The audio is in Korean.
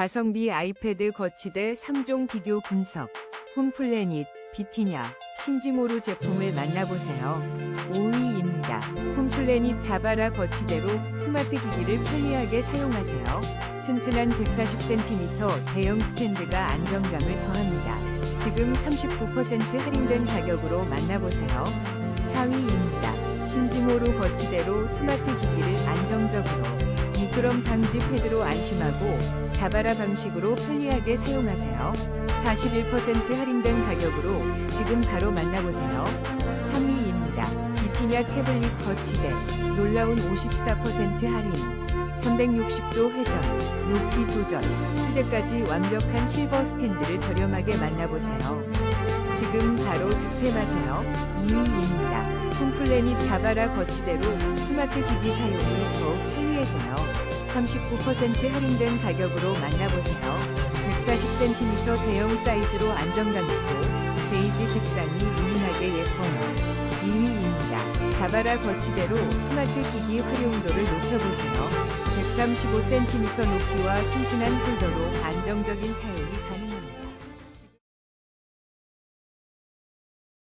가성비 아이패드 거치대 3종 비교 분석. 홈플래닛, 비티냐, 신지모루 제품을 만나보세요. 5위입니다. 홈플래닛 자바라 거치대로 스마트 기기를 편리하게 사용하세요. 튼튼한 140cm 대형 스탠드가 안정감을 더합니다. 지금 39% 할인된 가격으로 만나보세요. 4위입니다. 신지모루 거치대로 스마트 기기를 안정적으로 미끄럼 방지 패드로 안심하고 자바라 방식으로 편리하게 사용하세요. 41% 할인된 가격으로 지금 바로 만나보세요. 3위입니다. 비티냐 태블릿 거치대 놀라운 54% 할인 360도 회전, 높이 조절, 휴대까지 완벽한 실버 스탠드를 저렴하게 만나보세요. 지금 바로 득템하세요. 2위입니다. 홈플래닛 자바라 거치대로 스마트 기기 사용이 더욱 편리해져요. 39% 할인된 가격으로 만나보세요. 140cm 대형 사이즈로 안정감 있고 베이지 색상이 은은하게 예뻐요. 2위입니다. 자바라 거치대로 스마트 기기 활용도를 높여보세요. 135cm 높이와 튼튼한 폴더로 안정적인 사용이